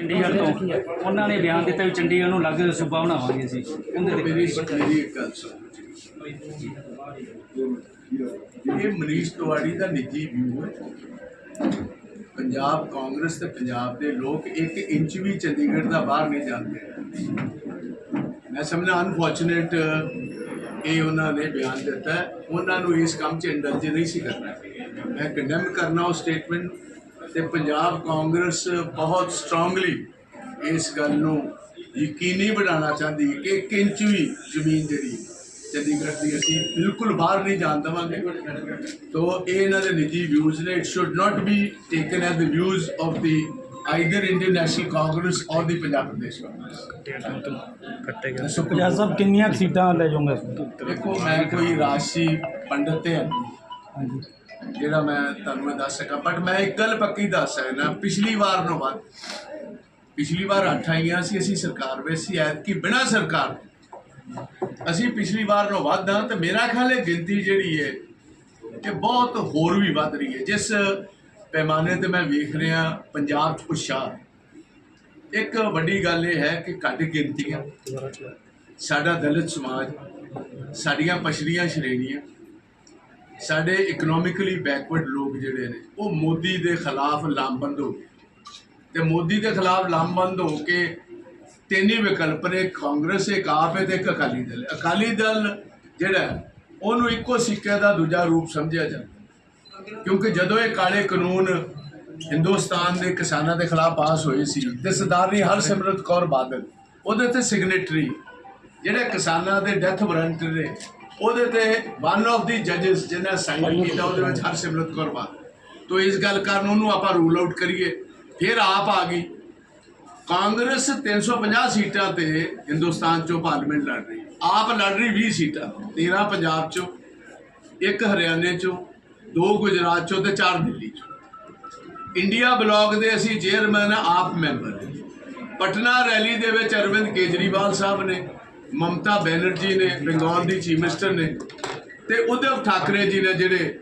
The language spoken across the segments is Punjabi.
ਚੰਡੀਗੜ੍ਹ ਤੋਂ। ਉਹਨਾਂ ਨੇ ਬਿਆਨ ਦਿੱਤਾ ਵੀ ਚੰਡੀਗੜ੍ਹ ਨੂੰ ਅਲੱਗ ਸੂਬਾ ਬਣਾਵਾਂਗੇ ਅਸੀਂ ਉਹਦੇ ਤੇ ਮੇਰੀ ਇੱਕ ਗੱਲ ਸੁਣੋ ਇਹ ਮਨੀਸ਼ ਤਿਵਾੜੀ ਦਾ ਨਿੱਜੀ ਵਿਊ ਹੈ। ਪੰਜਾਬ ਕਾਂਗਰਸ ਤੇ ਪੰਜਾਬ ਦੇ ਲੋਕ ਇੱਕ ਇੰਚ ਵੀ ਚੰਡੀਗੜ੍ਹ ਦਾ ਬਾਹਰ ਨਹੀਂ ਜਾਂਦੇ ਮੈਂ ਸਮਝਣਾ ਅਨਫੋਰਚੂਨੇਟ ਇਹ ਉਹਨਾਂ ਨੇ ਬਿਆਨ ਦਿੱਤਾ ਉਹਨਾਂ ਨੂੰ ਇਸ ਕੰਮ 'ਚ ਇੰਡਲਜ ਨਹੀਂ ਸੀ ਕਰਨਾ। ਮੈਂ ਕੰਡੈਮ ਕਰਨਾ ਉਹ ਸਟੇਟਮੈਂਟ ਤੇ ਪੰਜਾਬ ਕਾਂਗਰਸ ਬਹੁਤ ਸਟਰੋਂਗਲੀ ਇਸ ਗੱਲ ਨੂੰ ਯਕੀਨੀ ਬਣਾਉਣਾ ਚਾਹੁੰਦੀ ਹੈ ਕਿ ਇੱਕ ਇੰਚ ਵੀ ਜ਼ਮੀਨ ਜਿਹੜੀ ਚੰਡੀਗੜ੍ਹ ਦੀ ਅਸੀਂ ਬਿਲਕੁਲ ਬਾਹਰ ਨਹੀਂ ਜਾਣ ਦੇਵਾਂਗੇ। ਤੋ ਇਹ ਇਹਨਾਂ ਦੇ ਨਿੱਜੀ ਵਿਊਜ਼ ਨੇ। It should not be taken as the views of the either Indian National Congress or the Punjab Pradesh Congress Punjab ਸਾਹਿਬ ਕਿੰਨੀਆਂ ਸੀਟਾਂ ਲੈ ਜਾਓਗੇ? ਦੇਖੋ ਮੈਂ ਕੋਈ ਰਾਸ਼ੀ ਪੰਡਤ ਤੇ ਹਾਂ ਹਾਂਜੀ। ਜਿਹੜਾ ਮੈਂ ਤੁਹਾਨੂੰ ਮੈਂ ਦੱਸ ਸਕਾਂ ਬਟ ਮੈਂ ਇੱਕ ਗੱਲ ਪੱਕੀ ਦੱਸ ਸਕਦਾ, ਪਿਛਲੀ ਵਾਰ ਨੂੰ ਬਾਅਦ, ਪਿਛਲੀ ਵਾਰ ਅੱਠ ਆਈਆਂ ਸੀ, ਅਸੀਂ ਸਰਕਾਰ ਵਿੱਚ ਸੀ, ਐਤਕੀ ਬਿਨਾਂ ਸਰਕਾਰ। ਅਸੀਂ ਪਿਛਲੀ ਵਾਰ ਨੂੰ ਵੱਧ ਹਾਂ ਤੇ ਮੇਰਾ ਖਿਆਲ ਹੈ ਗਿਣਤੀ ਜਿਹੜੀ ਹੈ ਕਿ ਬਹੁਤ ਹੋਰ ਵੀ ਵੱਧ ਰਹੀ ਹੈ। ਜਿਸ ਪੈਮਾਨੇ ਤੇ ਮੈਂ ਵੇਖ ਰਿਹਾ ਪੰਜਾਬ 'ਚ ਉਤਸ਼ਾਹ ਇੱਕ ਵੱਡੀ ਗੱਲ ਇਹ ਹੈ ਕਿ ਘੱਟ ਗਿਣਤੀਆਂ, ਸਾਡਾ ਦਲਿਤ ਸਮਾਜ, ਸਾਡੀਆਂ ਪਛੜੀਆਂ ਸ਼੍ਰੇਣੀਆਂ ਸਾਡੇ ਇਕਨੋਮਿਕਲੀ ਬੈਕਵਰਡ ਲੋਕ ਜਿਹੜੇ ਨੇ, ਉਹ ਮੋਦੀ ਦੇ ਖਿਲਾਫ ਲਾਮਬੰਦ ਹੋ ਗਏ। ਤੇ ਮੋਦੀ ਦੇ ਖਿਲਾਫ ਲਾਮਬੰਦ ਹੋ ਕੇ ਤਿੰਨ ਹੀ ਵਿਕਲਪ ਨੇ, ਕਾਂਗਰਸ ਇੱਕ ਆਪ ਹੈ ਤੇ ਇੱਕ ਅਕਾਲੀ ਦਲ। ਅਕਾਲੀ ਦਲ ਜਿਹੜਾ, ਉਹਨੂੰ ਇੱਕੋ ਸਿੱਕੇ ਦਾ ਦੂਜਾ ਰੂਪ ਸਮਝਿਆ ਜਾਂਦਾ। ਕਿਉਂਕਿ ਜਦੋਂ ਇਹ ਕਾਲੇ ਕਾਨੂੰਨ ਹਿੰਦੁਸਤਾਨ ਦੇ ਕਿਸਾਨਾਂ ਦੇ ਖਿਲਾਫ ਪਾਸ ਹੋਏ ਸੀ, ਤੇ ਸਰਦਾਰਨੀ ਹਰਸਿਮਰਤ ਕੌਰ ਬਾਦਲ, ਉਹਦੇ ਤੇ ਸਿਗਨੇਟਰੀ, ਜਿਹੜੇ ਕਿਸਾਨਾਂ ਦੇ ਡੈਥ ਵਾਰੰਟ ਨੇ ਉਹਦੇ ਤੇ ਵਨ ਆਫ ਦੀ ਜੱਜਸ ਜਿਹਨੇ ਸਾਈਨ ਕੀਤਾ ਉਹਦੇ ਵਿੱਚ ਹਰਸਿਮਰਤ ਕੌਰ ਬਾਦਲ। ਤੋਂ ਇਸ ਗੱਲ ਕਾਰਨ ਉਹਨੂੰ ਆਪਾਂ ਰੂਲ ਆਊਟ ਕਰੀਏ। ਫਿਰ ਆਪ ਆ ਗਈ। ਕਾਂਗਰਸ 350 ਸੀਟਾਂ ਤੇ ਹਿੰਦੁਸਤਾਨ ਚੋਂ ਪਾਰਲੀਮੈਂਟ ਲੜ ਰਹੀ। ਆਪ ਲੜ ਰਹੀ 20 ਸੀਟਾਂ 13 ਪੰਜਾਬ ਚੋਂ ਇੱਕ ਹਰਿਆਣੇ ਚੋਂ ਦੋ ਗੁਜਰਾਤ ਚੋਂ ਤੇ ਚਾਰ ਦਿੱਲੀ ਚੋਂ। ਇੰਡੀਆ ਬਲਾਕ ਦੇ ਅਸੀਂ ਚੇਅਰਮੈਨ ਆਪ ਮੈਂਬਰ। ਪਟਨਾ ਰੈਲੀ ਦੇ ਵਿੱਚ ਅਰਵਿੰਦ ਕੇਜਰੀਵਾਲ ਸਾਹਿਬ ਨੇ ਮਮਤਾ ਬੈਨਰਜੀ ਨੇ, ਬੰਗਾਲ ਦੀ ਚੀਫ ਮਿਨਿਸਟਰ ਨੇ ਤੇ ਉਧਵ ਠਾਕਰੇ ਜੀ ਨੇ ਜਿਹੜੇ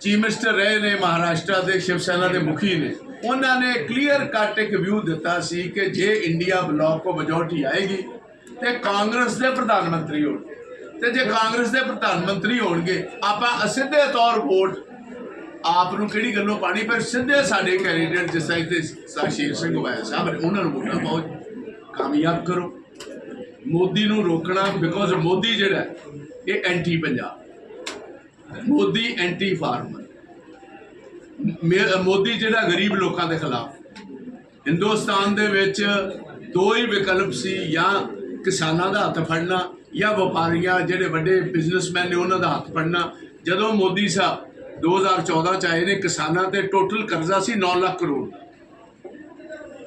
ਚੀਫ ਮਿਨਿਸਟਰ ਰਹੇ ਨੇ, ਮਹਾਰਾਸ਼ਟਰ ਦੇ ਸ਼ਿਵ ਸੈਨਾ ਦੇ ਮੁਖੀ ਨੇ, ਉਹਨਾਂ ਨੇ ਕਲੀਅਰ ਕੱਟ ਇੱਕ ਵਿਊ ਦਿੱਤਾ ਸੀ ਕਿ ਜੇ ਇੰਡੀਆ ਬਲਾਕ ਕੋ ਮੈਜੋਰਟੀ ਆਏਗੀ ਤੇ ਕਾਂਗਰਸ ਦੇ ਪ੍ਰਧਾਨ ਮੰਤਰੀ ਹੋਣਗੇ। ਤੇ ਜੇ ਕਾਂਗਰਸ ਦੇ ਪ੍ਰਧਾਨ ਮੰਤਰੀ ਹੋਣਗੇ, ਆਪਾਂ ਅਸਿੱਧੇ ਤੌਰ ਵੋਟ ਆਪ ਨੂੰ ਕਿਹੜੀ ਗੱਲੋਂ ਪਾਣੀ ਪਰ ਸਿੱਧੇ ਸਾਡੇ ਕੈਂਡੀਡੇਟ ਜਿਸ ਤਰ੍ਹਾਂ ਤੇ ਸਾਸ਼ੀਰ ਸਿੰਘ ਵਾਇਆ ਸਾਹਿਬ ਨੇ, ਉਹਨਾਂ ਨੂੰ ਵੋਟਾਂ ਪਾਓ, ਕਾਮਯਾਬ ਕਰੋ। ਮੋਦੀ ਨੂੰ ਰੋਕਣਾ ਬਿਕੋਜ਼ ਮੋਦੀ ਜਿਹੜਾ ਇਹ anti Punjab. Modi anti farmer Modi ਜਿਹੜਾ ਗਰੀਬ ਲੋਕਾਂ ਦੇ ਖਿਲਾਫ। ਹਿੰਦੁਸਤਾਨ ਦੇ ਵਿੱਚ ਦੋ ਹੀ ਵਿਕਲਪ ਸੀ, ਜਾਂ ਕਿਸਾਨਾਂ ਦਾ ਹੱਥ ਫੜਨਾ, ਜਾਂ ਵਪਾਰੀਆਂ ਜਿਹੜੇ ਵੱਡੇ ਬਿਜ਼ਨਸਮੈਨ ਨੇ, ਉਹਨਾਂ ਦਾ ਹੱਥ ਫੜਨਾ। ਜਦੋਂ ਮੋਦੀ ਸਾਹਿਬ 2014 ਚ ਆਏ ਨੇ, ਕਿਸਾਨਾਂ ਤੇ ਟੋਟਲ ਕਰਜ਼ਾ ਸੀ 9 ਲੱਖ ਕਰੋੜ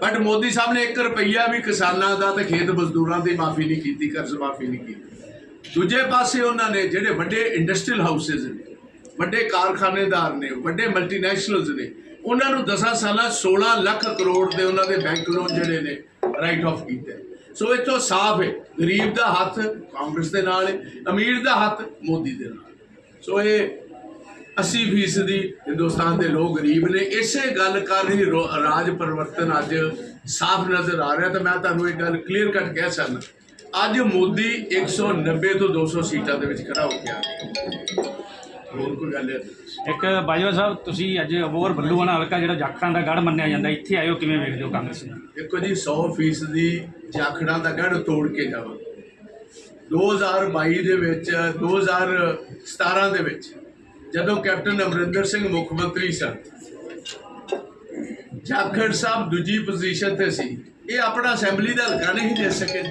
ਬਟ ਮੋਦੀ ਸਾਹਿਬ ਨੇ 1 ਰੁਪਈਆ ਵੀ ਕਿਸਾਨਾਂ ਦਾ ਤੇ ਖੇਤ ਮਜ਼ਦੂਰਾਂ ਦੀ ਮਾਫੀ ਨਹੀਂ ਕੀਤੀ, ਕਰਜ਼ ਮਾਫੀ ਨਹੀਂ ਕੀਤੀ। ਦੂਜੇ ਪਾਸੇ ਉਹਨਾਂ ਨੇ ਜਿਹੜੇ ਵੱਡੇ ਇੰਡਸਟਰੀਅਲ ਹਾਊਸਸ ਨੇ, ਵੱਡੇ ਕਾਰਖਾਨੇਦਾਰ ਨੇ, ਵੱਡੇ ਮਲਟੀਨੈਸ਼ਨਲਸ ਨੇ, ਉਹਨਾਂ ਨੂੰ 10 ਸਾਲਾਂ 16 ਲੱਖ ਕਰੋੜ ਦੇ ਉਹਨਾਂ ਦੇ ਬੈਂਕ ਲੋਨ ਜਿਹੜੇ ਨੇ ਰਾਈਟ ਆਫ ਕੀਤੇ। ਸੋ ਇਹ ਸਾਫ਼ ਹੈ, ਗਰੀਬ ਦਾ ਹੱਥ ਕਾਂਗਰਸ ਦੇ ਨਾਲ ਹੈ, ਅਮੀਰ ਦਾ ਹੱਥ ਮੋਦੀ ਦੇ ਨਾਲ। ਸੋ ਇਹ 80% ਦੀ ਹਿੰਦੁਸਤਾਨ ਦੇ ਲੋਕ ਗਰੀਬ ਨੇ ਇਸੇ ਗੱਲ ਕਰ ਹੀ ਰੋ- ਰਾਜ ਪਰਿਵਰਤਨ ਅੱਜ ਸਾਫ਼ ਨਜ਼ਰ ਆ ਰਿਹਾ। ਤਾਂ ਮੈਂ ਤੁਹਾਨੂੰ ਇੱਕ ਗੱਲ ਕਲੀਅਰ ਕੱਟ ਕਹਿ ਸਕਦਾ। ਅੱਜ ਮੋਦੀ 190 ਤੋਂ 200 ਸੀਟਾਂ ਦੇ ਵਿੱਚ ਖੜਾ ਹੋ ਗਿਆ। ਹੋਰ ਕੋਈ ਗੱਲ ਹੈ? ਇੱਕ ਬਾਜਵਾ ਸਾਹਿਬ ਤੁਸੀਂ ਅੱਜ ਅਬੋਰ ਬੱਲੂਆਣਾ ਹਲਕਾ ਜਿਹੜਾ ਜਾਖੜਾਂ ਦਾ ਗੜ ਮੰਨਿਆ ਜਾਂਦਾ ਇੱਥੇ ਆਇਓ ਕਿਵੇਂ ਵੇਖਦੇ ਹੋ ਕਾਂਗਰਸ ਨੂੰ? ਦੇਖੋ ਜੀ 100% ਦੀ ਜਾਖੜਾਂ ਦਾ ਗੜ ਤੋੜ ਕੇ ਜਾਵਾਂ। 2022 ਦੇ ਵਿੱਚ 2017 ਦੇ ਵਿੱਚ ਜਦੋਂ ਕੈਪਟਨ ਅਮਰਿੰਦਰ ਸਿੰਘ ਮੁੱਖ ਮੰਤਰੀ ਸਨ, ਜਾਖੜ ਸਾਹਿਬ ਦੂਜੀ ਪੋਜੀਸ਼ਨ ਤੇ ਸੀ। ਇਹ ਆਪਣਾ ਅਸੈਂਬਲੀ ਦਾ ਹਲਕਾ ਨਹੀਂ ਜਿੱਤ ਸਕੇ।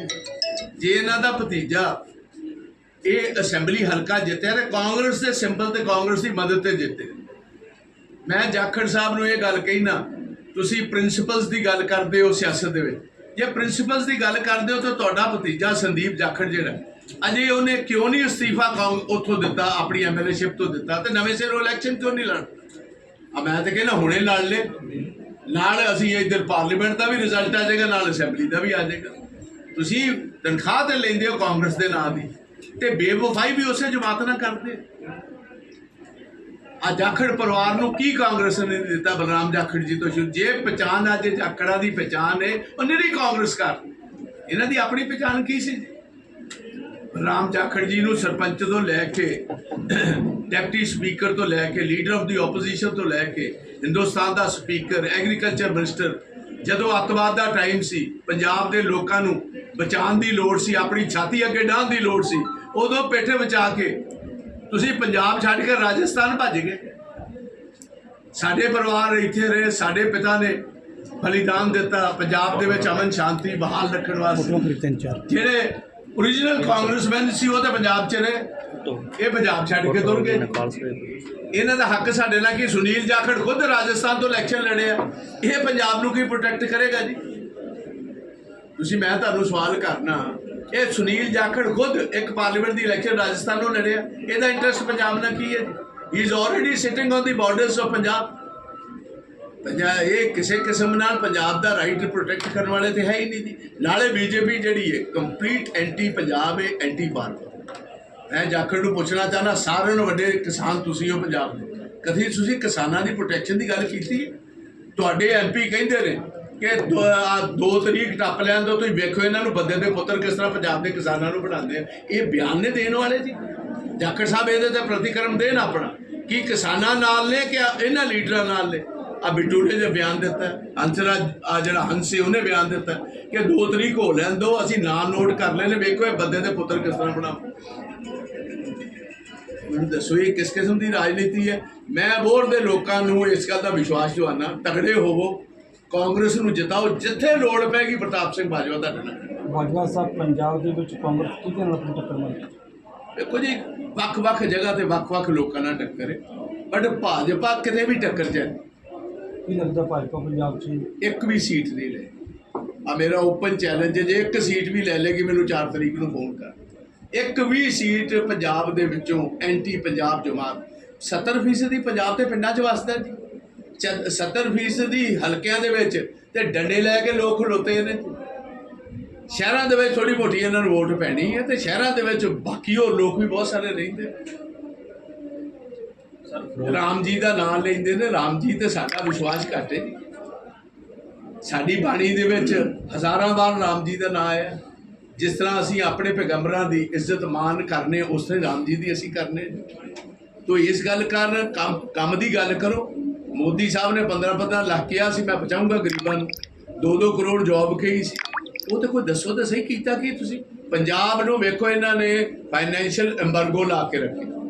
ਜੇ ਇਹਨਾਂ ਦਾ ਭਤੀਜਾ ਇਹ ਅਸੈਂਬਲੀ ਹਲਕਾ ਜਿੱਤਿਆ ਤੇ ਕਾਂਗਰਸ ਦੇ ਸਿੰਬਲ ਤੇ ਕਾਂਗਰਸ ਦੀ ਮਦਦ ਤੇ ਜਿੱਤੇ। ਮੈਂ ਜਾਖੜ ਸਾਹਿਬ ਨੂੰ ਇਹ ਗੱਲ ਕਹਿਣਾ ਤੁਸੀਂ ਪ੍ਰਿੰਸੀਪਲਸ ਦੀ ਗੱਲ ਕਰਦੇ ਹੋ ਸਿਆਸਤ ਦੇ ਵਿੱਚ। ਜੇ ਪ੍ਰਿੰਸੀਪਲਸ ਦੀ ਗੱਲ ਕਰਦੇ ਹੋ ਤਾਂ ਤੁਹਾਡਾ ਭਤੀਜਾ ਸੰਦੀਪ ਜਾਖੜ ਜਿਹੜਾ ਅਜੇ ਉਹਨੇ ਕਿਉਂ ਨਹੀਂ ਅਸਤੀਫਾ ਕਾਂਗ ਉੱਥੋਂ ਦਿੱਤਾ, ਆਪਣੀ ਐਮਐਲਏਸ਼ਿਪ ਤੋਂ ਦਿੱਤਾ? ਤੇ ਨਵੇਂ ਸਿਰੋਂ ਇਲੈਕਸ਼ਨ ਕਿਉਂ ਨਹੀਂ ਲੜ ਆ ਮੈਂ ਤਾਂ ਕਹਿੰਦਾ ਹੁਣੇ ਲੜ ਲੈ। ਨਾਲ ਅਸੀਂ ਇੱਧਰ ਪਾਰਲੀਮੈਂਟ ਦਾ ਵੀ ਰਿਜ਼ਲਟ ਆ ਜਾਏਗਾ, ਨਾਲ ਅਸੈਂਬਲੀ ਦਾ ਵੀ ਆ ਜਾਏਗਾ। ਤੁਸੀਂ ਤਨਖਾਹ ਤੇ ਲੈਂਦੇ ਹੋ ਕਾਂਗਰਸ ਦੇ ਨਾਂ ਦੀ, ਤੇ ਬੇਵਫਾਈ ਵੀ ਉਸੇ ਜਮਾਤ ਨਾਲ ਕਰਦੇ। ਆ ਜਾਖੜ ਪਰਿਵਾਰ ਨੂੰ ਕੀ ਕਾਂਗਰਸ ਨੇ ਦਿੱਤਾ? ਬਲਰਾਮ ਜਾਖੜ ਜੀ ਤੋਂ ਸ਼ੁਰੂ। ਜੇ ਪਛਾਣ ਅੱਜ ਜਾਖੜਾਂ ਦੀ ਪਛਾਣ ਹੈ ਉਹ ਨਿਰੀ ਕਾਂਗਰਸ ਕਰ ਇਹਨਾਂ ਦੀ ਆਪਣੀ ਪਛਾਣ ਕੀ ਸੀ? ਰਾਮ ਜਾਖੜ ਜੀ ਨੂੰ ਸਰਪੰਚ ਤੋਂ ਲੈ ਕੇ ਡਿਪਟੀ ਸਪੀਕਰ ਤੋਂ ਲੈ ਕੇ ਲੀਡਰ ਆਫ ਦੀ ਆਪੋਜੀਸ਼ਨ ਤੋਂ ਲੈ ਕੇ ਹਿੰਦੁਸਤਾਨ ਦਾ ਸਪੀਕਰ ਐਗਰੀਕਲਚਰ ਮਿਨਿਸਟਰ ਜਦੋਂ ਅੱਤਵਾਦ ਦਾ ਟਾਈਮ ਸੀ ਪੰਜਾਬ ਦੇ ਲੋਕਾਂ ਨੂੰ ਬਚਾਉਣ ਦੀ ਲੋੜ ਸੀ ਆਪਣੀ ਛਾਤੀ ਅੱਗੇ ਡਾਹਣ ਦੀ ਲੋੜ ਸੀ ਉਦੋਂ ਪੇਠੇ ਬਚਾ ਕੇ ਤੁਸੀਂ ਪੰਜਾਬ ਛੱਡ ਕੇ ਰਾਜਸਥਾਨ ਭੱਜ ਗਏ। ਸਾਡੇ ਪਰਿਵਾਰ ਇੱਥੇ ਰਹੇ ਸਾਡੇ ਪਿਤਾ ਨੇ ਬਲੀਦਾਨ ਦਿੱਤਾ ਪੰਜਾਬ ਦੇ ਵਿੱਚ ਅਮਨ ਸ਼ਾਂਤੀ ਬਹਾਲ ਰੱਖਣ ਵਾਸਤੇ। ਜਿਹੜੇ origignal ਕਾਂਗਰਸਮੈਨ ਸੀ, ਉਹ ਤਾਂ ਪੰਜਾਬ 'ਚ ਰਹੇ ਇਹ ਪੰਜਾਬ ਛੱਡ ਕੇ ਤੁਰ ਗਏ। ਇਹਨਾਂ ਦਾ ਹੱਕ ਸਾਡੇ ਨਾਲ ਕਿ? ਸੁਨੀਲ ਜਾਖੜ ਖੁਦ ਰਾਜਸਥਾਨ ਤੋਂ ਇਲੈਕਸ਼ਨ ਲੜੇ ਆ। ਇਹ ਪੰਜਾਬ ਨੂੰ ਕੀ ਪ੍ਰੋਟੈਕਟ ਕਰੇਗਾ ਜੀ? ਤੁਸੀਂ, ਮੈਂ ਤੁਹਾਨੂੰ ਸਵਾਲ ਕਰਨਾ। ਇਹ ਸੁਨੀਲ ਜਾਖੜ ਖੁਦ ਇੱਕ ਪਾਰਲੀਮੈਂਟ ਦੀ ਇਲੈਕਸ਼ਨ ਰਾਜਸਥਾਨ ਨੂੰ ਲੜਿਆ ਇਹਦਾ ਇੰਟਰਸਟ ਪੰਜਾਬ ਨਾਲ ਕੀ ਹੈ ਹੀ is already sitting on the borders of Punjab. Punjab ਇਹ ਕਿਸੇ ਕਿਸਮ ਨਾਲ ਪੰਜਾਬ ਦਾ ਰਾਈਟ ਪ੍ਰੋਟੈਕਟ ਕਰਨ ਵਾਲੇ ਤੇ ਹੈ ਹੀ ਨਹੀਂ ਜੀ। ਨਾਲੇ ਬੀਜੇਪੀ ਜਿਹੜੀ ਹੈ ਕੰਪਲੀਟ ਐਂਟੀ ਪੰਜਾਬ ਹੈ ਐਂਟੀ ਭਾਰਤ। ਮੈਂ ਜਾਖੜ ਨੂੰ ਪੁੱਛਣਾ ਚਾਹਨਾ ਸਾਰਿਆਂ ਨੂੰ ਵੱਡੇ ਕਿਸਾਨ ਤੁਸੀਂ ਹੋ ਪੰਜਾਬ ਦੇ। ਕਦੀ ਤੁਸੀਂ ਕਿਸਾਨਾਂ ਦੀ ਪ੍ਰੋਟੈਕਸ਼ਨ ਦੀ ਗੱਲ ਕੀਤੀ ਹੈ? ਤੁਹਾਡੇ ਐਮਪੀ ਕਹਿੰਦੇ ਨੇ ਕਿ ਦੋ- ਦੋ ਤਰੀਕ ਟੱਪ ਲੈਣ ਤੋਂ ਤੁਸੀਂ ਵੇਖੋ ਇਹਨਾਂ ਨੂੰ ਬੰਦੇ ਦੇ ਪੁੱਤਰ ਕਿਸ ਤਰ੍ਹਾਂ ਪੰਜਾਬ ਦੇ ਕਿਸਾਨਾਂ ਨੂੰ ਬਣਾਉਂਦੇ ਆ। ਇਹ ਬਿਆਨ ਨੇ ਦੇਣ ਵਾਲੇ ਜੀ। ਜਾਖੜ ਸਾਹਿਬ ਇਹਦੇ ਤੇ ਪ੍ਰਤੀਕਰਮ ਦੇਣ ਆਪਣਾ। ਕਿ ਕਿਸਾਨਾਂ ਨਾਲ ਨੇ ਕਿ ਇਹਨਾਂ ਲੀਡਰਾਂ ਨਾਲ ਨੇ? ਆ ਬਿੱਟੂ ਨੇ ਜੇ ਬਿਆਨ ਦਿੱਤਾ ਹੰਸਰਾਜ ਆ ਜਿਹੜਾ ਹੰਸ ਉਹਨੇ ਬਿਆਨ ਦਿੱਤਾ ਕਿ ਦੋ ਤਰੀਕ ਹੋ ਲੈਣ ਦੋ ਅਸੀਂ ਨਾਂ ਨੋਟ ਕਰ ਲੈਨੇ ਵੇਖੋ ਇਹ ਬੰਦੇ ਦੇ ਪੁੱਤਰ ਕਿਸ ਤਰ੍ਹਾਂ ਬਣਾ ਮੈਨੂੰ ਦੱਸੋ ਇਹ ਕਿਸ ਕਿਸਮ ਦੀ ਰਾਜਨੀਤੀ ਹੈ? ਮੈਂ ਬੋਰ ਦੇ ਲੋਕਾਂ ਨੂੰ ਇਸ ਗੱਲ ਦਾ ਵਿਸ਼ਵਾਸ ਦਿਵਾਨਾ ਤਗੜੇ ਹੋਵੋ ਕਾਂਗਰਸ ਨੂੰ ਜਿਤਾਓ ਜਿੱਥੇ ਲੋੜ ਪੈਗੀ ਪ੍ਰਤਾਪ ਸਿੰਘ ਬਾਜਵਾ ਤੁਹਾਡੇ ਨਾਲ। ਬਾਜਵਾ ਸਾਹਿਬ ਪੰਜਾਬ ਦੇ ਵਿੱਚ ਕਾਂਗਰਸ ਕਿਹਦੇ ਨਾਲ ਆਪਣੀ ਟੱਕਰ ਮਾਰੀ ਦੇਖੋ ਜੀ ਵੱਖ-ਵੱਖ ਜਗ੍ਹਾ ਤੇ ਵੱਖ-ਵੱਖ ਲੋਕਾਂ ਨਾਲ ਟੱਕਰ ਹੈ ਬਟ ਭਾਜਪਾ ਕਿਤੇ ਵੀ ਟੱਕਰ ਜਾਏ ਕੀ ਲੱਗਦਾ ਭਾਜਪਾ ਪੰਜਾਬ 'ਚ? ਇੱਕ ਵੀ ਸੀਟ ਨਹੀਂ ਲੈ। ਆ ਮੇਰਾ ਓਪਨ ਚੈਲੰਜ ਹੈ, ਜੇ ਇੱਕ ਸੀਟ ਵੀ ਲੈ ਲੇਗੀ, ਮੈਨੂੰ 4 ਤਰੀਕ ਨੂੰ ਫੋਨ ਕਰ। ਇੱਕ ਵੀ ਸੀਟ ਪੰਜਾਬ ਦੇ ਵਿੱਚੋਂ ਐਂਟੀ ਪੰਜਾਬ ਜਮਾਤ 70% ਦੀ ਪੰਜਾਬ ਦੇ ਪਿੰਡਾਂ 'ਚ ਵਸਦਾ ਜੀ। ਚ- 70% ਦੀ ਹਲਕਿਆਂ ਦੇ ਵਿੱਚ ਤੇ ਡੰਡੇ ਲੈ ਕੇ ਲੋਕ ਖਲੋਤੇ ਨੇ ਸ਼ਹਿਰਾਂ ਦੇ ਵਿੱਚ ਥੋੜੀ ਮੋਟੀ ਇਹਨਾਂ ਨੂੰ ਵੋਟ ਪੈਣੀ ਹੈ ਤੇ ਸ਼ਹਿਰਾਂ ਦੇ ਵਿੱਚ ਬਾਕੀ ਹੋਰ ਲੋਕ ਵੀ ਬਹੁਤ ਸਾਰੇ ਰਹਿੰਦੇ ਰਾਮ ਜੀ ਦਾ ਨਾਮ ਲੈਂਦੇ ਨੇ, ਰਾਮ ਜੀ ਤੇ ਸਾਡਾ ਵਿਸ਼ਵਾਸ ਘੱਟ ਹੈ। ਸਾਡੀ ਬਾਣੀ ਦੇ ਵਿੱਚ ਹਜ਼ਾਰਾਂ ਵਾਰ ਰਾਮ ਜੀ ਦਾ ਨਾਮ ਆਇਆ ਜਿਸ ਤਰ੍ਹਾਂ ਅਸੀਂ ਆਪਣੇ ਪੈਗੰਬਰਾਂ ਦੀ ਇੱਜ਼ਤ ਮਾਨ ਕਰਨੇ, ਉਸ ਤਰ੍ਹਾਂ ਰਾਮ ਜੀ ਦੀ ਅਸੀਂ ਕਰਨੇ। ਤੋ ਇਸ ਗੱਲ ਕਾਰਨ ਕੰਮ ਕੰਮ ਦੀ ਗੱਲ ਕਰੋ। ਮੋਦੀ ਸਾਹਿਬ ਨੇ 15 15 ਲੱਖ ਕਿਹਾ ਸੀ, ਮੈਂ ਪਹੁੰਚਾਊਂਗਾ ਗਰੀਬਾਂ ਨੂੰ। 2-2 ਕਰੋੜ ਜੌਬ ਕਹੀ ਸੀ। ਉਹ ਤੇ ਕੋਈ ਦੱਸੋ ਤਾਂ ਸਹੀ ਕੀਤਾ ਕੀ ਤੁਸੀਂ? ਪੰਜਾਬ ਨੂੰ ਵੇਖੋ ਇਹਨਾਂ ਨੇ ਫਾਈਨੈਂਸ਼ੀਅਲ ਐਮਬਰਗੋ ਲਾ ਕੇ ਰੱਖਿਆ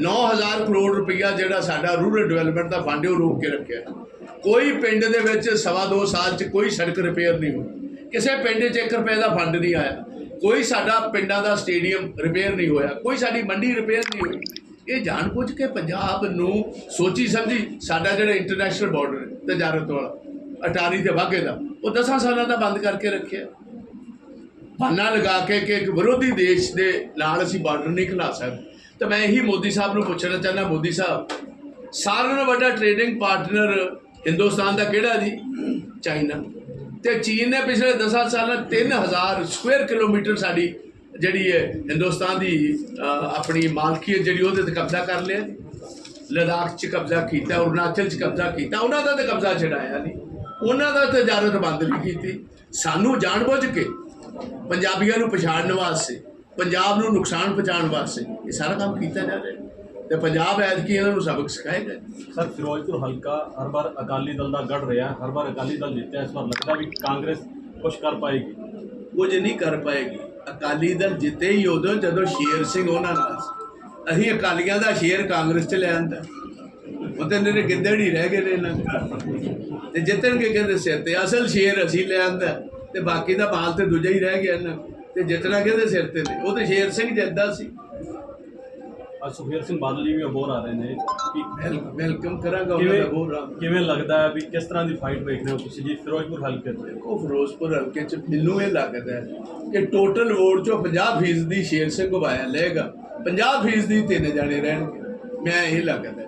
9000 ਕਰੋੜ ਰੁਪਈਆ ਜਿਹੜਾ ਸਾਡਾ ਰੂਰਲ ਡਿਵੈਲਪਮੈਂਟ ਦਾ ਫੰਡ ਹੈ, ਉਹ ਰੋਕ ਕੇ ਰੱਖਿਆ। ਕੋਈ ਪਿੰਡ ਦੇ ਵਿੱਚ ਸਵਾ ਦੋ ਸਾਲ 'ਚ ਕੋਈ ਸੜਕ ਰਿਪੇਅਰ ਨਹੀਂ ਹੋਈ। ਕਿਸੇ ਪਿੰਡ 'ਚ 1 ਰੁਪਏ ਦਾ ਫੰਡ ਨਹੀਂ ਆਇਆ। ਕੋਈ ਸਾਡਾ ਪਿੰਡਾਂ ਦਾ ਸਟੇਡੀਅਮ ਰਿਪੇਅਰ ਨਹੀਂ ਹੋਇਆ। ਕੋਈ ਸਾਡੀ ਮੰਡੀ ਰਿਪੇਅਰ ਨਹੀਂ ਹੋਈ। ਇਹ ਜਾਣ ਬੁੱਝ ਕੇ ਪੰਜਾਬ ਨੂੰ ਸੋਚੀ ਸਮਝੀ ਸਾਡਾ ਜਿਹੜਾ ਇੰਟਰਨੈਸ਼ਨਲ ਬਾਰਡਰ ਹੈ, ਤਜਾਰਤ ਵਾਲਾ, ਅਟਾਰੀ ਤੇ ਵਾਘੇ ਦਾ, ਉਹ 10 ਸਾਲਾਂ ਦਾ ਬੰਦ ਕਰਕੇ ਰੱਖਿਆ। ਬਾਨਾ ਲਗਾ ਕੇ ਕਿ ਇੱਕ ਵਿਰੋਧੀ ਦੇਸ਼ ਦੇ ਨਾਲ ਅਸੀਂ ਬਾਰਡਰ ਨਹੀਂ ਖਿਲਾ ਸਕਦੇ। ਤਾਂ ਮੈਂ ਇਹੀ ਮੋਦੀ ਸਾਹਿਬ ਨੂੰ ਪੁੱਛਣਾ ਚਾਹੁੰਦਾ, ਮੋਦੀ ਸਾਹਿਬ, ਸਾਰਿਆਂ ਨਾਲੋਂ ਵੱਡਾ ਟ੍ਰੇਡਿੰਗ ਪਾਰਟਨਰ ਹਿੰਦੁਸਤਾਨ ਦਾ ਕਿਹੜਾ ਜੀ? ਚਾਈਨਾ। ਤੇ ਚੀਨ ਨੇ ਪਿਛਲੇ 10 ਸਾਲਾਂ 3000 ਸਕੁਅਰ ਕਿਲੋਮੀਟਰ ਸਾਡੀ ਜਿਹੜੀ ਹੈ ਹਿੰਦੁਸਤਾਨ ਦੀ ਆਪਣੀ ਮਾਲਕੀਅਤ ਜਿਹੜੀ ਉਹਦੇ ਤੇ ਕਬਜ਼ਾ ਕਰ ਲਿਆ। ਲਦਾਖ 'ਚ ਕਬਜ਼ਾ ਕੀਤਾ, ਅਰੁਣਾਚਲ 'ਚ ਕਬਜ਼ਾ ਕੀਤਾ, ਉਹਨਾਂ ਦਾ ਤੇ ਕਬਜ਼ਾ ਛਡਾਇਆ ਨਹੀਂ। ਉਹਨਾਂ ਦਾ ਤਜਾਰਤ ਬੰਦ ਵੀ ਕੀਤੀ। ਸਾਨੂੰ ਜਾਣਬੁੱਝ ਕੇ ਪੰਜਾਬੀਆਂ ਨੂੰ ਪਛਾਣਨ ਵਾਸਤੇ ਪੰਜਾਬ ਨੂੰ ਨੁਕਸਾਨ ਪਹੁੰਚਾਉਣ ਵਾਸਤੇ ਇਹ ਸਾਰਾ ਕੰਮ ਕੀਤਾ ਜਾ ਰਿਹਾ। ਤੇ ਪੰਜਾਬ ਐਤਕੀ ਇਹਨਾਂ ਨੂੰ ਸਬਕ ਸਿਖਾਏਗਾ ਸਰ ਫਿਰੋਜ਼ਪੁਰ ਹਲਕਾ ਹਰ ਵਾਰ ਅਕਾਲੀ ਦਲ ਦਾ ਗੜ ਰਿਹਾ ਹਰ ਵਾਰ ਅਕਾਲੀ ਦਲ ਜਿੱਤਿਆ ਇਸ ਵਾਰ ਲੱਗਦਾ ਵੀ ਕਾਂਗਰਸ ਕੁਝ ਕਰ ਪਾਏਗੀ। ਕੁਝ ਨਹੀਂ ਕਰ ਪਾਏਗੀ। ਅਕਾਲੀ ਦਲ ਜਿੱਤੇ ਹੀ ਉਦੋਂ ਜਦੋਂ ਸ਼ੇਰ ਸਿੰਘ ਉਹਨਾਂ ਨਾਲ। ਅਸੀਂ ਅਕਾਲੀਆਂ ਦਾ ਸ਼ੇਰ ਕਾਂਗਰਸ ਚ ਲੈ ਆਂਦਾ। ਉਹ ਤੇ ਨੇ ਗਿੱਦੜ ਹੀ ਰਹਿ ਗਏ ਨੇ ਇਹਨਾਂ ਦੇ। ਤੇ ਜਿੱਤਣਗੇ ਕਹਿੰਦੇ ਸਿਰ ਤੇ? ਅਸਲ ਸ਼ੇਰ ਅਸੀਂ ਲੈ ਆਂਦਾ। ਤੇ ਬਾਕੀ ਦਾ ਮਾਲ ਤੇ ਦੂਜਾ ਹੀ ਰਹਿ ਗਿਆ ਇਹਨਾਂ। ਤੇ ਜਿੱਤਣਾ ਕਹਿੰਦੇ ਸਿਰ ਤੇ ਨੇ। ਉਹ ਤੇ ਸ਼ੇਰ ਸਿੰਘ ਜਿੱਤਦਾ ਸੀ। ਅੱਜ ਸੁਖਬੀਰ ਸਿੰਘ ਬਾਦਲ ਜੀ ਵੀ ਅਬੋਰ ਆ ਰਹੇ ਨੇ। ਕਿ ਵੈਲ- ਵੈਲਕਮ ਕਰਾਂਗਾ ਉਹਨਾਂ ਕਿਵੇਂ ਦਾ ਬਹੁਤ ਰਾਮ। ਕਿਵੇਂ ਲੱਗਦਾ ਹੈ ਵੀ ਕਿਸ ਤਰ੍ਹਾਂ ਦੀ ਫਾਈਟ ਵੇਖ ਰਹੇ ਹੋ ਤੁਸੀਂ ਜੀ? ਫਿਰੋਜ਼ਪੁਰ ਹਲਕੇ ਤੋਂ ਦੇਖੋ ਫਿਰੋਜ਼ਪੁਰ ਹਲਕੇ ਚ ਮੈਨੂੰ ਇਹ ਲੱਗਦਾ ਹੈ ਕਿ ਟੋਟਲ ਵੋਟ ਚੋਂ 50% ਦੀ ਸ਼ੇਰ ਸਿੰਘ ਗਵਾਇਆ ਲਏਗਾ। 50% ਦੀ ਤਿੰਨ ਜਾਣੇ ਰਹਿਣਗੇ। ਮੈਂ ਇਹ ਲੱਗਦਾ।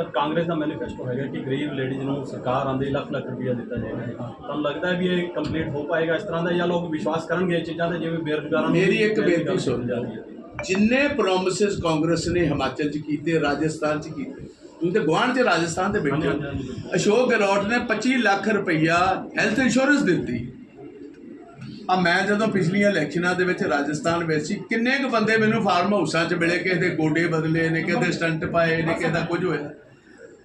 ਸਰ ਕਾਂਗਰਸ ਦਾ ਮੈਨੀਫੈਸਟੋ ਹੈਗਾ ਕਿ ਗਰੀਬ ਲੇਡੀਜ਼ ਨੂੰ ਸਰਕਾਰ ਆਂਦੇ ਲੱਖ ਲੱਖ ਰੁਪਇਆ ਦਿੱਤਾ ਜਾਏਗਾ। ਤੁਹਾਨੂੰ ਲੱਗਦਾ ਵੀ ਇਹ ਕੰਪਲੀਟ ਹੋ ਪਾਏਗਾ ਇਸ ਤਰ੍ਹਾਂ ਦਾ ਜਾਂ ਲੋਕ ਵਿਸ਼ਵਾਸ ਕਰਨਗੇ ਇਹ ਚੀਜ਼ਾਂ ਤੇ ਜਿਵੇਂ ਬੇਰੁਜ਼ਗਾਰਾਂ ਨੂੰ ਮੇਰੀ ਇੱਕ ਬੇਨਤੀ ਸੁਣ। ਜਾ ਰਹੀ ਹੈ। ਜਿੰਨੇ ਪ੍ਰੋਮਿਸਸ ਕਾਂਗਰਸ ਨੇ ਹਿਮਾਚਲ 'ਚ ਕੀਤੇ ਰਾਜਸਥਾਨ 'ਚ ਕੀਤੇ ਤੁਸੀਂ ਤੇ ਗੁਆਂਢ 'ਚ ਰਾਜਸਥਾਨ ਤੇ ਬੈਠੇ ਹੋ। ਅਸ਼ੋਕ ਗਹਿਲੋਟ ਨੇ 25 ਲੱਖ ਰੁਪਈਆ ਹੈਲਥ ਇੰਸ਼ੋਰੈਂਸ ਦਿੱਤੀ। ਆ ਮੈਂ ਜਦੋਂ ਪਿਛਲੀਆਂ ਇਲੈਕਸ਼ਨਾਂ ਦੇ ਵਿੱਚ ਰਾਜਸਥਾਨ ਵਿੱਚ ਸੀ ਕਿੰਨੇ ਕੁ ਬੰਦੇ ਮੈਨੂੰ ਫਾਰਮ ਹਾਊਸਾਂ 'ਚ ਮਿਲੇ ਕਿਸੇ ਦੇ ਗੋਡੇ ਬਦਲੇ ਨੇ ਕਿਸੇ ਦੇ ਸਟੰਟ ਪਾਏ ਨੇ ਕਿਸੇ ਦਾ ਕੁਝ ਹੋਇਆ।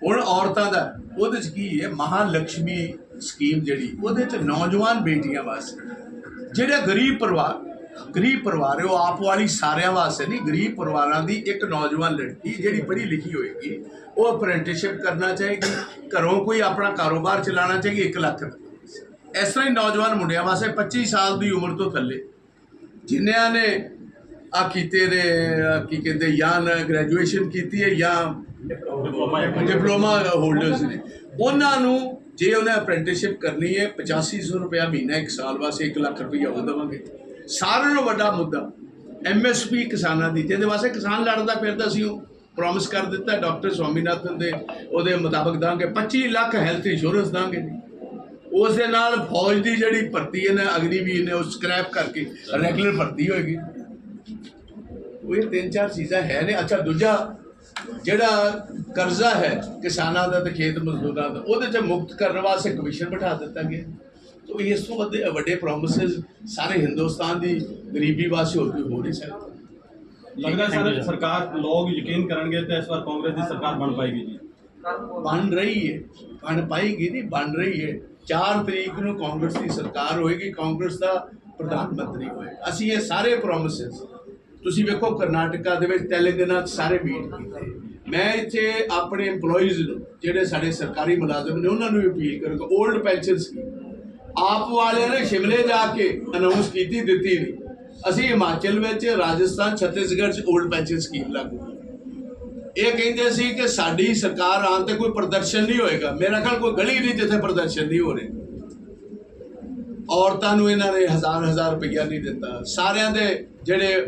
ਹੁਣ ਔਰਤਾਂ ਦਾ, ਉਹਦੇ 'ਚ ਕੀ ਹੈ? ਮਹਾਲక్ష్ਮੀ ਸਕੀਮ ਜਿਹੜੀ, ਉਹਦੇ 'ਚ ਨੌਜਵਾਨ ਬੇਟੀਆਂ ਵਾਸਤੇ। ਜਿਹੜਾ ਗਰੀਬ ਪਰਿਵਾਰ ਗਰੀਬ ਪਰਿਵਾਰ ਹੈ, ਉਹ ਆਪ ਵਾਲੀ ਸਾਰਿਆਂ ਵਾਸਤੇ ਨਹੀਂ, ਗਰੀਬ ਪਰਿਵਾਰਾਂ ਦੀ ਇੱਕ ਨੌਜਵਾਨ ਲੜਕੀ ਜਿਹੜੀ ਪੜ੍ਹੀ ਲਿਖੀ ਹੋਏਗੀ, ਉਹ ਅਪ੍ਰੈਂਟਿਸਸ਼ਿਪ ਕਰਨਾ ਚਾਹੀਦੀ ਘਰੋਂ ਕੋਈ ਆਪਣਾ ਕਾਰੋਬਾਰ ਚਲਾਉਣਾ ਚਾਹੇਗੀ 1 ਲੱਖ ਰੁਪਏ। ਇਸ ਤਰ੍ਹਾਂ ਹੀ ਨੌਜਵਾਨ ਮੁੰਡਿਆਂ ਵਾਸਤੇ 25 ਸਾਲ ਦੀ ਉਮਰ ਤੋਂ ਥੱਲੇ। ਜਿਨ੍ਹਾਂ ਨੇ ਆ ਕੀਤੇ ਨੇ ਕੀ ਕਹਿੰਦੇ, ਜਾਂ ਗ੍ਰੈਜੂਏਸ਼ਨ ਕੀਤੀ ਹੈ, ਜਾਂ ਡਿਪਲੋਮਾ ਹੋਲਡਰਸ ਨੇ। ਉਹਨਾਂ ਨੂੰ ਜੇ ਉਹਨੇ ਅਪ੍ਰੈਂਟਿਸਸ਼ਿਪ ਕਰਨੀ ਹੈ 8500 ਰੁਪਇਆ ਮਹੀਨਾ, ਇੱਕ ਸਾਲ ਵਾਸਤੇ 1 ਲੱਖ ਰੁਪਇਆ ਉਹ ਦੇਵਾਂਗੇ। ਸਾਰਿਆਂ ਨਾਲੋਂ ਵੱਡਾ ਮੁੱਦਾ ਐਮਐਸਪੀ ਕਿਸਾਨਾਂ ਦੀ। ਜਿਹਦੇ ਵਾਸਤੇ ਕਿਸਾਨ ਲੜਦਾ ਫਿਰਦਾ ਸੀ, ਉਹ ਪ੍ਰੋਮਿਸ ਕਰ ਦਿੱਤਾ ਡਾਕਟਰ ਸਵਾਮੀਨਾਥਨ ਦੇ, ਉਹਦੇ ਮੁਤਾਬਕ ਦਾਂਗੇ। 25 ਲੱਖ ਹੈਲਥ ਇੰਸ਼ੋਰੈਂਸ ਦਾਂਗੇ। ਉਸ ਦੇ ਨਾਲ ਫੌਜ ਦੀ ਜਿਹੜੀ ਭਰਤੀ ਹੈ ਨਾ ਅਗਨੀਵੀਰ ਨੇ ਉਹ ਸਕ੍ਰੈਪ ਕਰਕੇ ਰੈਗੂਲਰ ਭਰਤੀ ਹੋਏਗੀ। ਉਹ ਇਹ ਤਿੰਨ ਚਾਰ ਚੀਜ਼ਾਂ ਹੈ ਨੇ। ਅੱਛਾ, ਦੂਜਾ ਜਿਹੜਾ ਕਰਜ਼ਾ ਹੈ ਕਿਸਾਨਾਂ ਦਾ ਤੇ ਖੇਤ ਮਜ਼ਦੂਰਾਂ ਦਾ ਉਹਦੇ ਤੇ ਮੁਕਤ ਕਰਨ ਵਾਸਤੇ ਕਮਿਸ਼ਨ ਬਿਠਾ ਦਿੱਤਾ ਗਿਆ। ਤੋ ਇਸ ਤੋਂ ਵੱਡੇ ਵੱਡੇ ਪ੍ਰੋਮਿਸਸ ਸਾਰੇ ਹਿੰਦੁਸਤਾਨ ਦੀ ਗਰੀਬੀ ਵਾਸਤੇ ਹੋਰ ਕੋਈ ਹੋ ਨਹੀਂ ਸਕਦਾ। ਲੱਗਦਾ ਸਰ ਸਰਕਾਰ ਲੋਕ ਯਕੀਨ ਕਰਨਗੇ ਤੇ ਇਸ ਵਾਰ ਕਾਂਗਰਸ ਦੀ ਸਰਕਾਰ ਬਣ ਪਾਏਗੀ ਜੀ। ਬਣ ਰਹੀ ਹੈ ਬਣ ਪਾਏਗੀ ਨਹੀਂ ਬਣ ਰਹੀ ਹੈ। 4 ਤਰੀਕ ਨੂੰ ਕਾਂਗਰਸ ਦੀ ਸਰਕਾਰ ਹੋਏਗੀ ਕਾਂਗਰਸ ਦਾ ਪ੍ਰਧਾਨ ਮੰਤਰੀ ਹੋਏਗਾ। ਅਸੀਂ ਇਹ ਸਾਰੇ ਪ੍ਰੋਮਿਸਸ ਤੁਸੀਂ ਵੇਖੋ ਕਰਨਾਟਕਾ ਦੇ ਵਿੱਚ ਤੇਲੰਗਾਨਾ 'ਚ ਸਾਰੇ ਮੀਟ ਕੀਤੇ। ਮੈਂ ਇੱਥੇ ਆਪਣੇ EMPLOYEES ਨੂੰ, ਜਿਹੜੇ ਸਾਡੇ ਸਰਕਾਰੀ ਮੁਲਾਜ਼ਮ ਨੇ, ਉਹਨਾਂ ਨੂੰ ਵੀ ਅਪੀਲ ਕਰਾਂਗਾ 올ਡ ਪੈਨਸ਼ਨ ਸਕੀਮ ਆਪ ਵਾਲਿਆਂ ਨੇ ਸ਼ਿਮਲੇ ਜਾ ਕੇ ਅਨਾਉਂਸ ਕੀਤੀ, ਦਿੱਤੀ ਨਹੀਂ। ਅਸੀਂ ਹਿਮਾਚਲ ਵਿੱਚ, ਰਾਜਸਥਾਨ, ਛੱਤੀਸਗੜ੍ਹ 'ਚ 올ਡ ਪੈਨਸ਼ਨ ਸਕੀਮ ਲਾਗੂ ਇਹ ਕਹਿੰਦੇ ਸੀ ਕਿ ਸਾਡੀ ਸਰਕਾਰ ਆਉਣ ਤੇ ਕੋਈ ਪ੍ਰਦਰਸ਼ਨ ਨਹੀਂ ਹੋਏਗਾ। ਮੇਰਾ ਖਿਆਲ ਕੋਈ ਗਲੀ ਨਹੀਂ ਜਿੱਥੇ ਪ੍ਰਦਰਸ਼ਨ ਨਹੀਂ ਹੋ ਰਹੇ। ਔਰਤਾਂ ਨੂੰ ਇਹਨਾਂ ਨੇ ਹਜ਼ਾਰ ਹਜ਼ਾਰ ਰੁਪਈਆ ਨਹੀਂ ਦਿੱਤਾ। ਸਾਰਿਆਂ ਦੇ ਜਿਹੜੇ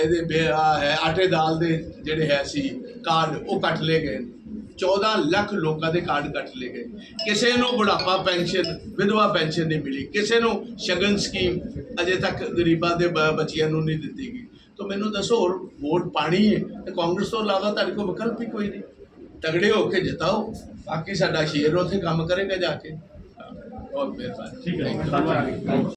ਇਹਦੇ ਹੈ, ਆਟੇ ਦਾਲ ਦੇ ਜਿਹੜੇ ਹੈ ਸੀ, ਕਾਰਡ, ਉਹ ਕੱਟ ਲਏ ਗਏ। 14 ਲੱਖ ਲੋਕਾਂ ਦੇ ਕਾਰਡ ਕੱਟ ਲਏ ਗਏ। ਕਿਸੇ ਨੂੰ ਬੁਢਾਪਾ ਪੈਨਸ਼ਨ, ਵਿਧਵਾ ਪੈਨਸ਼ਨ ਨਹੀਂ ਮਿਲੀ। ਕਿਸੇ ਨੂੰ ਸ਼ਗਨ ਸਕੀਮ ਅਜੇ ਤੱਕ ਗਰੀਬਾਂ ਦੇ ਬ- ਬੱਚਿਆਂ ਨੂੰ ਨਹੀਂ ਦਿੱਤੀ ਗਈ। ਤਾਂ ਮੈਨੂੰ ਦੱਸੋ, ਹੋਰ ਵੋਟ ਪਾਣੀ ਹੈ ਤੇ ਕਾਂਗਰਸ ਤੋਂ ਇਲਾਵਾ ਤੁਹਾਡੇ ਕੋਲ ਵਿਕਲਪ ਹੀ ਕੋਈ ਨਹੀਂ। ਤਗੜੇ ਹੋ ਕੇ ਜਿਤਾਓ। ਬਾਕੀ ਸਾਡਾ ਸ਼ੇਰ ਉੱਥੇ ਕੰਮ ਕਰੇਗਾ ਜਾ ਕੇ। ਬਹੁਤ ਮਿਹਰਬਾਨੀ। ਠੀਕ ਹੈ